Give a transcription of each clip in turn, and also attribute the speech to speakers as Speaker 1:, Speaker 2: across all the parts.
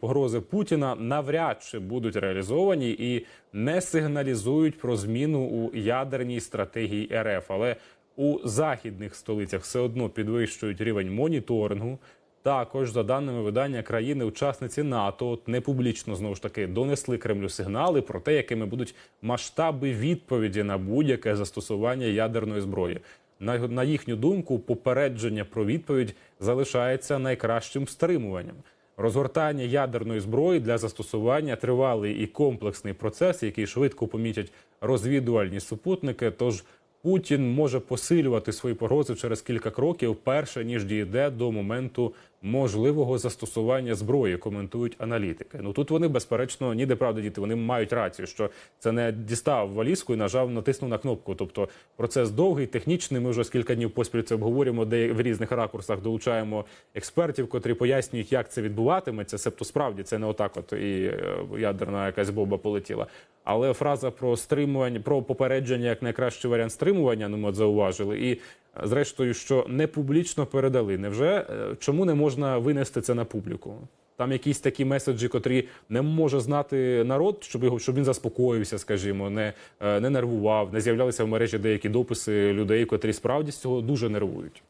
Speaker 1: Погрози Путіна навряд чи будуть реалізовані і не сигналізують про зміну у ядерній стратегії РФ. Але у західних столицях все одно підвищують рівень моніторингу. Також, за даними видання країни-учасниці НАТО, не публічно знову ж таки донесли Кремлю сигнали про те, якими будуть масштаби відповіді на будь-яке застосування ядерної зброї. На, на їхню думку, попередження про відповідь залишається найкращим стримуванням. Розгортання ядерної зброї для застосування тривалий і комплексний процес, який швидко помітять розвідувальні супутники. Тож Путін може посилювати свої погрози через кілька кроків, перше ніж дійде до моменту можливого застосування зброї. Коментують аналітики. Ну тут вони безперечно ніде правда діти. Вони мають рацію, що це не дістав валізку і нажав, натиснув на кнопку. Тобто процес довгий, технічний. Ми вже кілька днів поспіль це обговорюємо, де в різних ракурсах долучаємо експертів, котрі пояснюють, як це відбуватиметься. Себто справді це не отак, от і е, ядерна якась бомба полетіла. Але фраза про стримування, про попередження як найкращий варіант стримування, ну ми от зауважили, і зрештою, що не публічно передали. Невже е, чому не можна винести це на публіку? Там якісь такі меседжі, котрі не може знати народ, щоб його щоб він заспокоївся, скажімо, не, е, не нервував, не з'являлися в мережі деякі дописи людей, котрі справді з цього дуже нервують.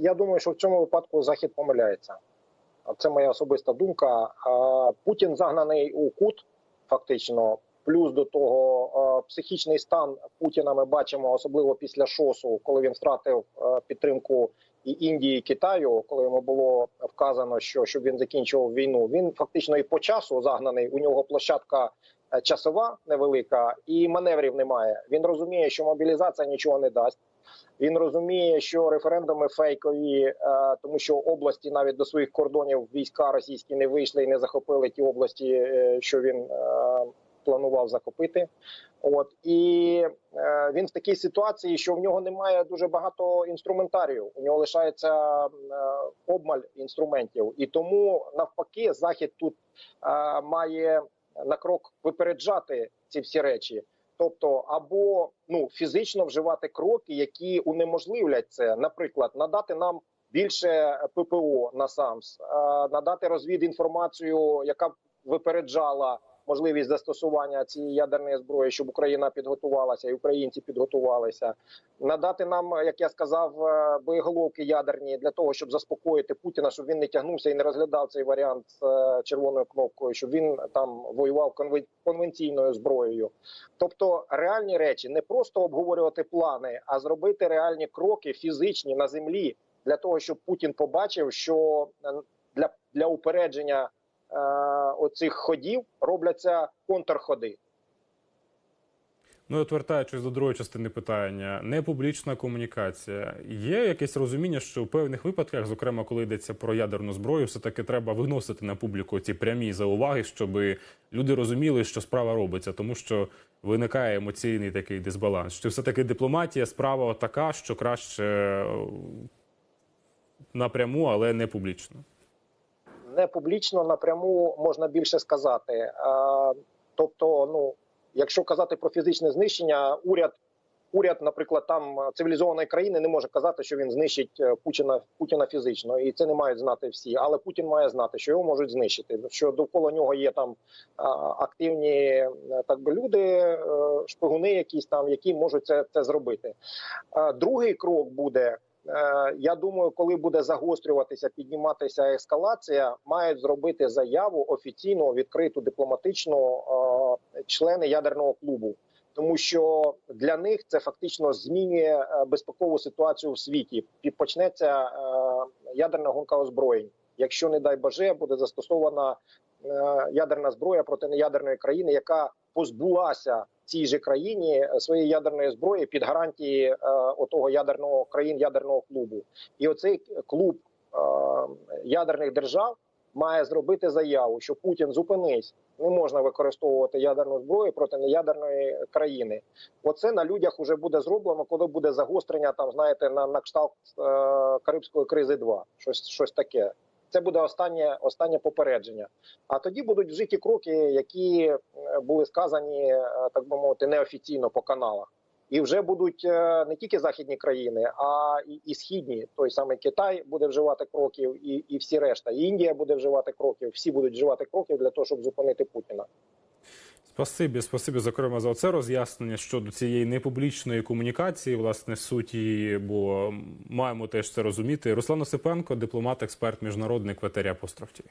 Speaker 2: Я думаю, що в цьому випадку Захід помиляється. Це моя особиста думка. Путін загнаний у кут, фактично. Плюс до того е, психічний стан Путіна ми бачимо, особливо після шосу, коли він втратив е, підтримку і Індії, і Китаю, коли йому було вказано, що щоб він закінчував війну. Він фактично і по часу загнаний. У нього площадка е, часова невелика, і маневрів немає. Він розуміє, що мобілізація нічого не дасть. Він розуміє, що референдуми фейкові, тому що області навіть до своїх кордонів війська російські не вийшли і не захопили ті області, що він планував захопити. От і е, він в такій ситуації, що в нього немає дуже багато інструментарію. У нього лишається е, обмаль інструментів, і тому навпаки, захід тут е, має на крок випереджати ці всі речі. Тобто, або ну фізично вживати кроки, які унеможливлять це, наприклад, надати нам більше ППО на САМС, е, надати розвідінформацію, яка б випереджала можливість застосування цієї ядерної зброї, щоб Україна підготувалася і українці підготувалися, надати нам, як я сказав, е, боєголовки ядерні для того, щоб заспокоїти Путіна, щоб він не тягнувся і не розглядав цей варіант з е, червоною кнопкою, щоб він там воював конвен- конвенційною зброєю. Тобто реальні речі не просто обговорювати плани, а зробити реальні кроки фізичні на землі для того, щоб Путін побачив, що е, для, для упередження оцих ходів робляться контрходи.
Speaker 1: Ну, і от вертаючись до другої частини питання, непублічна комунікація. Є якесь розуміння, що в певних випадках, зокрема, коли йдеться про ядерну зброю, все таки треба виносити на публіку ці прямі зауваги, щоб люди розуміли, що справа робиться, тому що виникає емоційний такий дисбаланс. Що все таки дипломатія справа така, що краще е, напряму, але не публічно.
Speaker 2: Не публічно напряму можна більше сказати. Е, Тобто, ну якщо казати про фізичне знищення, уряд, уряд, наприклад, там цивілізованої країни не може казати, що він знищить е, Путіна Путіна фізично, і це не мають знати всі. Але Путін має знати, що його можуть знищити. Що довкола нього є там активні е, так би люди, е, шпигуни, якісь там, які можуть це, це зробити. Е, Другий крок буде. Е, Я думаю, коли буде загострюватися, підніматися ескалація, мають зробити заяву офіційно відкриту дипломатичну е, члени ядерного клубу, тому що для них це фактично змінює е, безпекову ситуацію в світі. І почнеться е, ядерна гонка озброєнь. Якщо не дай боже, буде застосована ядерна зброя проти неядерної країни, яка позбулася цій же країні е, своєї ядерної зброї під гарантії е, отого ядерного країн ядерного клубу. І оцей клуб е, ядерних держав має зробити заяву, що Путін зупинись, не можна використовувати ядерну зброю проти неядерної країни. Оце на людях вже буде зроблено, коли буде загострення там, знаєте, на, на кшталт е, Карибської кризи 2 щось, щось таке. Це буде останнє останнє попередження. А тоді будуть вжиті кроки, які е, були сказані, е, так би мовити, неофіційно по каналах. І вже будуть е, не тільки західні країни, а і, і східні. Той самий Китай буде вживати кроків, і, і всі решта. І Індія буде вживати кроків. Всі будуть вживати кроків для того, щоб зупинити Путіна.
Speaker 1: Спасибі, спасибі, зокрема, за це роз'яснення щодо цієї непублічної комунікації, власне, суті, бо маємо теж це розуміти. Руслан Осипенко, дипломат, експерт, міжнародник ВТР Апостроф ТІВІ.